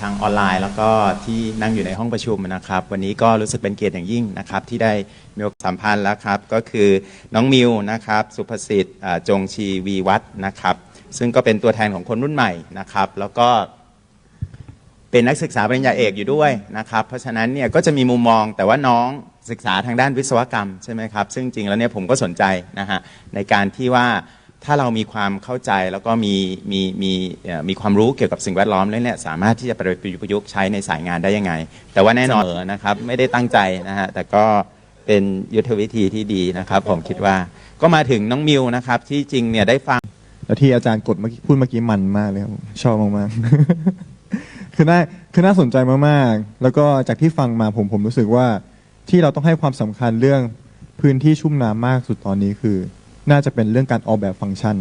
ทางออนไลน์ แล้วก็ที่นั่งอยู่ในห้องประชุมนะครับ วันนี้ก็รู้สึกเป็นเกียรติอย่างยิ่งนะครับ ที่ได้มีโอกาสสัมพันธ์แล้วครับ ก็คือน้องมิวนะครับ สุภสิทธิ์จงชีวีวัฒนะครับ ซึ่งก็เป็นตัวแทนของคนรุ่นใหม่นะครับ แล้วก็เป็นนักศึกษาปริญญาเอกอยู่ด้วยนะครับ เพราะฉะนั้นเนี่ยก็จะมีมุมมองแต่ว่าน้องศึกษาทางด้านวิศวกรรมใช่ไหมครับ ซึ่งจริงแล้วเนี่ยผมก็สนใจนะฮะในการที่ว่า ถ้าเรามีความเข้าใจแล้วก็มีมีมีมีความรู้เกี่ยวกับสิ่งแวดล้อมแล้วเนี่ยสามารถที่จะไปประยุกต์ใช้ในสายงานได้ยังไง แต่ว่าแน่นอนนะครับไม่ได้ตั้งใจนะฮะแต่ก็เป็นยุทธวิธีที่ดีนะครับ ผมคิดว่าก็มาถึงน้องมิวนะครับ ที่จริงเนี่ยได้ฟังแล้วที่อาจารย์กดเมื่อกี้พูดเมื่อกี้มันมากเลยครับมชอบมากๆคือน่าคือน่าสนใจมากๆ แล้วก็จากที่ฟังมาผมผมรู้สึกว่าที่เราต้องให้ความสำคัญเรื่องพื้นที่ชุ่มน้ำมากสุดตอนนี้คือ น่าจะเป็นเรื่องการออกแบบฟังก์ชัน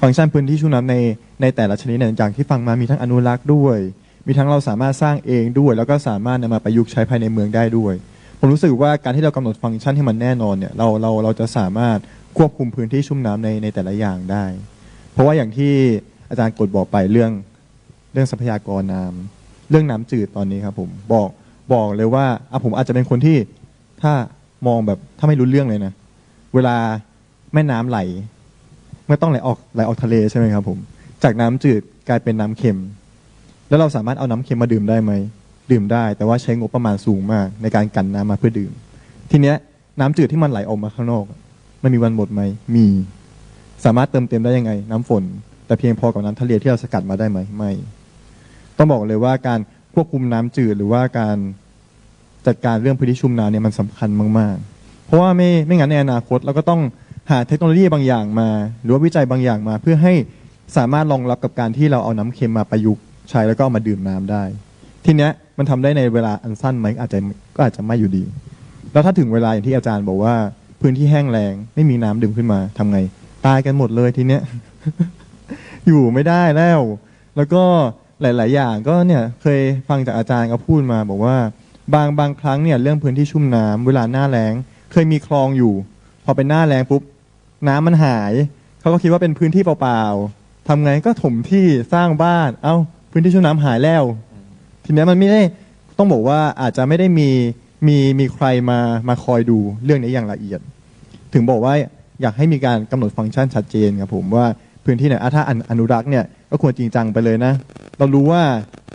ฟังก์ชันพื้นที่ชุ่มน้ำในในแต่ละชนิดเนี่ยอย่างที่ฟังมามีทั้งอนุรักษ์ด้วย มีทั้งเราสามารถสร้างเองด้วย แล้วก็สามารถนำมาประยุกต์ใช้ภายในเมืองได้ด้วย ผมรู้สึกว่าการที่เรากำหนดฟังก์ชันที่มันแน่นอนเนี่ยเราเราเราจะสามารถควบคุมพื้นที่ชุ่มน้ำในในแต่ละอย่างได้ เพราะว่าอย่างที่อาจารย์กดบอกไปเรื่องเรื่องทรัพยากรน้ำเรื่องน้ำจืดตอนนี้ครับผมบอกบอกเลยว่าอะผมอาจจะเป็นคนที่ถ้ามองแบบถ้าไม่รู้เรื่องเลยนะ เวลาแม่น้ำไหลไม่ต้องไหลออกไหลออกทะเลใช่ไหมครับผม จากน้ำจืดกลายเป็นน้ำเค็ม แล้วเราสามารถเอาน้ำเค็มมาดื่มได้ไหม ดื่มได้ แต่ว่าใช้งบประมาณสูงมาก ในการกันน้ำมาเพื่อดื่ม ทีเนี้ยน้ำจืดที่มันไหลออกมาข้างนอก มันมีวันหมดไหม มี สามารถเติมเต็มได้ยังไง น้ำฝน แต่เพียงพอกับน้ำทะเลที่เราสกัดมาได้ไหม ไม่ ต้องบอกเลยว่าการควบคุมน้ำจืดหรือว่าการจัดการเรื่องพื้นที่ชุ่มน้ำเนี่ยมันสำคัญมาก ๆ เพราะว่าไม่ไม่งั้นในอนาคตเราก็ต้องหาเทคโนโลยีบางอย่างมา หรือว่าวิจัยบางอย่างมา เพื่อให้สามารถรองรับกับการที่เราเอาน้ำเค็มมาประยุกต์ใช้แล้วก็เอามาดื่มน้ำได้ ทีเนี้ยมันทำได้ในเวลาอันสั้นไหมอาจจะก็อาจจะไม่อยู่ดี แล้วถ้าถึงเวลาอย่างที่อาจารย์บอกว่า พื้นที่แห้งแล้งไม่มีน้ำดื่มขึ้นมาทำไง ตายกันหมดเลยทีเนี้ยอยู่ไม่ได้แล้ว แล้วก็หลาย ๆ อย่างก็เนี่ยเคยฟังจากอาจารย์เขาพูดมา บอกว่า บางบางครั้งเนี่ยเรื่องพื้นที่ชุ่มน้ำเวลาหน้าแล้ง เคยมีคลองอยู่ พอเป็นหน้าแล้งปุ๊บ น้ำมันหาย เขาก็คิดว่าเป็นพื้นที่เปล่าๆทำไงก็ถมที่สร้างบ้าน เอ้า พื้นที่ชุ่มน้ำหายแล้ว ทีเนี้ยมันไม่ได้ต้องบอกว่าอาจจะไม่ได้มีมีมีใครมามาคอยดูเรื่องนี้อย่างละเอียด ถึงบอกว่าอยากให้มีการกำหนดฟังก์ชันชัดเจนครับผมว่าพื้นที่ไหนอะถ้าอนุอนุรักษ์เนี่ยก็ควรจริงจังไปเลยนะ เรารู้ว่า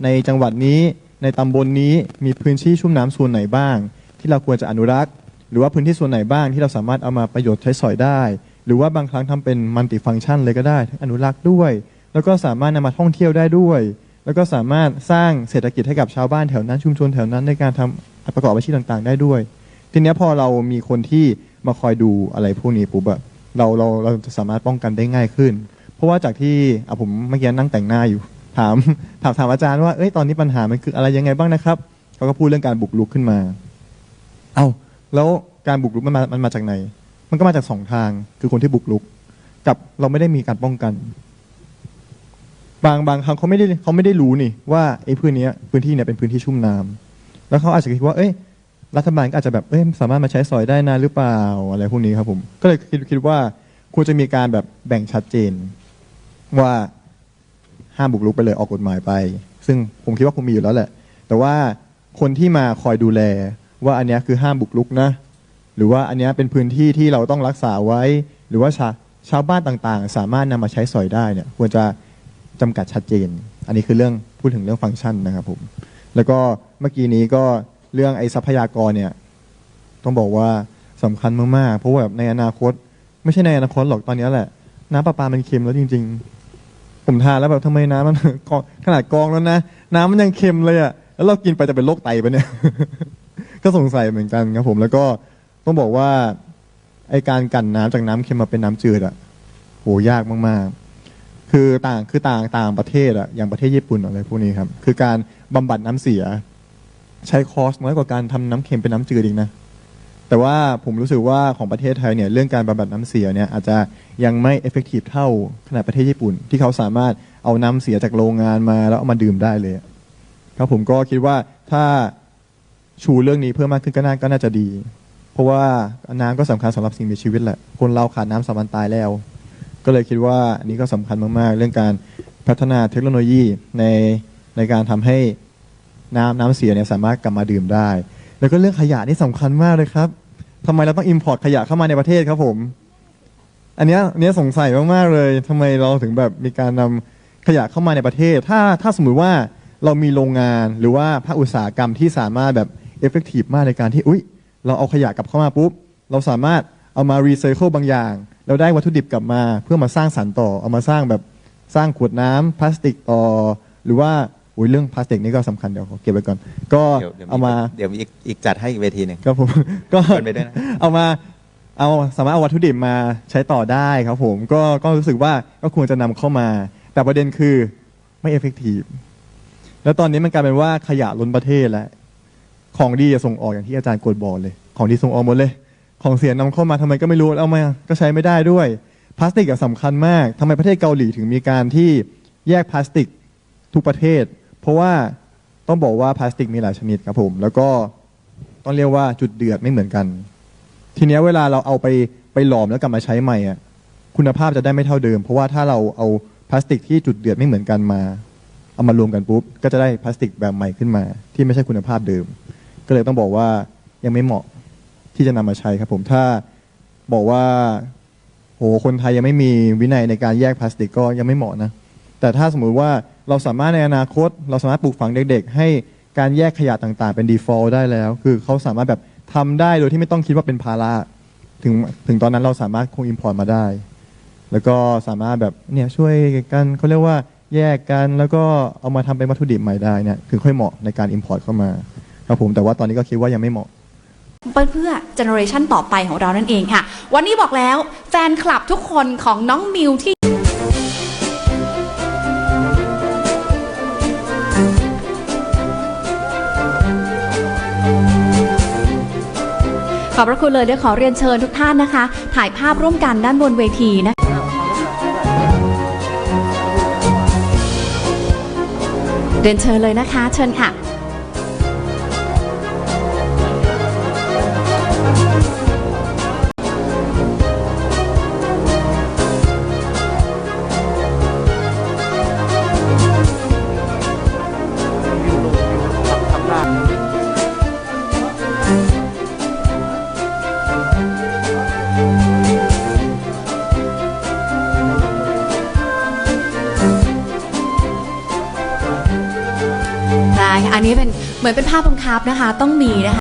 ในจังหวัดนี้ในตำบลนี้มีพื้นที่ชุ่มน้ำส่วนไหนบ้าง ที่เราควรจะอนุรักษ์ หรือว่าพื้นที่ส่วนไหนบ้างที่เราสามารถเอามาประโยชน์ใช้สอยได้ หรือว่าบางครั้งทำเป็นมัลติฟังก์ชันเลยก็ได้อนุรักษ์ด้วย แล้วก็สามารถนำมาท่องเที่ยวได้ด้วย แล้วก็สามารถสร้างเศรษฐกิจให้กับชาวบ้านแถวนั้นชุมชนแถวนั้นในการทำประกอบอาชีพต่างๆ ได้ด้วย ทีนี้พอเรามีคนที่มาคอยดูอะไรพวกนี้ปุ๊บอะเราเราเราจะสามารถป้องกันได้ง่ายขึ้น เพราะว่าจากที่อะผมเมื่อกี้นั่งแต่งหน้าอยู่ ถามถามถามอาจารย์ว่าเอ้ยตอนนี้ปัญหามันคืออะไรยังไงบ้างนะครับเขาก็พูดเรื่องการบุกรุกขึ้นมา เอ้า แล้วการบุกรุกมันมามันมาจากไหน มันก็มาจากสองทางคือคนที่บุกรุก กับเราไม่ได้มีการป้องกัน บางบางครั้งเขาไม่ได้เขาไม่ได้รู้นี่ว่าไอ้พื้นเนี้ยพื้นที่เนี่ยเป็นพื้นที่ชุ่มน้ำแล้วเขาอาจจะคิดว่า เอ้ยรัฐบาลก็อาจจะแบบเอ้ยสามารถมาใช้สอยได้นะหรือเปล่าอะไรพวกนี้ครับผม ก็เลยคิดคิดว่าควรจะมีการแบบแบ่งชัดเจน ว่าห้ามบุกรุกไปเลยออกกฎหมายไป ซึ่งผมคิดว่าคงมีอยู่แล้วแหละ แต่ว่าคนที่มาคอยดูแล ว่าอันเนี้ยคือห้ามบุกรุกนะ หรือว่าอันเนี้ยเป็นพื้นที่ที่เราต้องรักษาไว้ หรือว่าชาชาวบ้านต่างๆ สามารถนำมาใช้สอยได้เนี่ยควรจะจำกัดชัดเจน อันนี้คือเรื่องพูดถึงเรื่องฟังก์ชันนะครับผมแล้วก็เมื่อกี้นี้ก็เรื่องไอ้ทรัพยากรเนี่ยต้องบอกว่าสำคัญมากๆ เพราะว่าแบบในอนาคต ไม่ใช่ในอนาคตหรอกตอนนี้แหละ น้ำประปามันเค็มแล้วจริง ๆ ผมทานแล้วแบบทำไมน้ำมันขนาดกองแล้วนะ น้ำมันยังเค็มเลยอะแล้วเรากินไปจะเป็นโรคไตปะเนี่ย ก็สงสัยเหมือนกันครับผมแล้วก็ต้องบอกว่าไอการกันน้ำจากน้ำเค็มมาเป็นน้ำจืดอะโหยากมากๆ คือต่างคือต่างต่างประเทศอะอย่างประเทศญี่ปุ่นอะไรพวกนี้ครับคือการบำบัดน้ำเสีย ใช้คอสน้อยกว่าการทำน้ำเค็มเป็นน้ำจืดอีกนะ แต่ว่าผมรู้สึกว่าของประเทศไทยเนี่ยเรื่องการบำบัดน้ำเสียเนี่ยอาจจะยังไม่เอฟเฟกตีฟเท่าขนาดประเทศญี่ปุ่น ที่เขาสามารถเอาน้ำเสียจากโรงงานมาแล้วเอามาดื่มได้เลยอะครับผมก็คิดว่าถ้า ชูเรื่องนี้เพิ่มมากขึ้นก็น่าก็น่าจะดี เพราะว่าน้ำก็สำคัญสำหรับสิ่งมีชีวิตแหละ คนเราขาดน้ำสามวันตายแล้ว ก็เลยคิดว่าอันนี้ก็สำคัญมากๆ เรื่องการพัฒนาเทคโนโลยีในในการทำให้น้ำน้ำเสียเนี่ยสามารถกลับมาดื่มได้ แล้วก็เรื่องขยะนี่สำคัญมากเลยครับทำไมเราต้องอิมพอร์ตขยะเข้ามาในประเทศครับผม อันเนี้ยอันเนี้ยสงสัยมากๆเลยทำไมเราถึงแบบมีการนำขยะเข้ามาในประเทศ ถ้าถ้าสมมุติว่าเรามีโรงงานหรือว่าภาคอุตสาหกรรมที่สามารถแบบ เอฟเฟกตีฟมากในการที่อุ้ยเราเอาขยะกลับเข้ามาปุ๊บ เราสามารถเอามารีไซเคิลบางอย่าง แล้วได้วัตถุดิบกลับมา เพื่อมาสร้างสรรต่อเอามาสร้างแบบสร้างขวดน้ำพลาสติกต่อ หรือว่าอุ้ยเรื่องพลาสติกนี่ก็สำคัญเดี๋ยวเก็บไว้ก่อน ก็เอามาเดี๋ยวอีกอีกจัดให้อีกเวทีหนึ่งครับผมก็เชิญได้เอามาเอาสามารถเอาวัตถุดิบมาใช้ต่อได้ครับผมก็ก็รู้สึกว่าก็ควรจะนำเข้ามา แต่ประเด็นคือไม่เอฟเฟกตีฟแล้วตอนนี้มันกลายเป็นว่าขยะล้นประเทศแล้ว ของดีจะส่งออกอย่างที่อาจารย์โกดบอกเลย ของดีส่งออกหมดเลย ของเสียนำเข้ามาทำไมก็ไม่รู้เอามาก็ใช้ไม่ได้ด้วย พลาสติกอะสำคัญมากทำไมประเทศเกาหลีถึงมีการที่แยกพลาสติกทุกประเทศ เพราะว่าต้องบอกว่าพลาสติกมีหลายชนิดครับผม แล้วก็ต้องเรียกว่าจุดเดือดไม่เหมือนกัน ทีนี้เวลาเราเอาไปไปหลอมแล้วกลับมาใช้ใหม่อะคุณภาพจะได้ไม่เท่าเดิม เพราะว่าถ้าเราเอาพลาสติกที่จุดเดือดไม่เหมือนกันมา เอามารวมกันปุ๊บก็จะได้พลาสติกแบบใหม่ขึ้นมา ที่ไม่ใช่คุณภาพเดิม ก็เลยต้องบอกว่ายังไม่เหมาะที่จะนำมาใช้ครับผมถ้าบอกว่าโหคนไทยยังไม่มีวินัยในการแยกพลาสติกก็ยังไม่เหมาะนะ แต่ถ้าสมมุติว่าเราสามารถในอนาคต เราสามารถปลูกฝังเด็กๆ ให้การแยกขยะต่างๆ เป็น default ได้แล้ว คือเขาสามารถแบบทำได้โดยที่ไม่ต้องคิดว่าเป็นภาระถึงถึงตอนนั้นเราสามารถคง import มาได้ แล้วก็สามารถแบบเนี่ยช่วยกันเขาเรียกว่าแยกกันแล้วก็เอามาทำเป็นวัตถุดิบใหม่ได้เนี่ยถึงค่อยเหมาะในการ import เข้ามา ครับผมแต่ว่าตอนนี้ก็คิดว่ายังไม่เหมาะ เพื่อเจเนอเรชันต่อไปของเรานั่นเองค่ะ วันนี้บอกแล้วแฟนคลับทุกคนของน้องมิวที่ขอบพระคุณเลยเดี๋ยวขอเรียนเชิญทุกท่านนะคะ ถ่ายภาพร่วมกันด้านบนเวทีนะคะเรียนเชิญเลยนะคะ เชิญค่ะ เหมือนเป็นภาพบังคับนะคะ ต้องมีนะคะ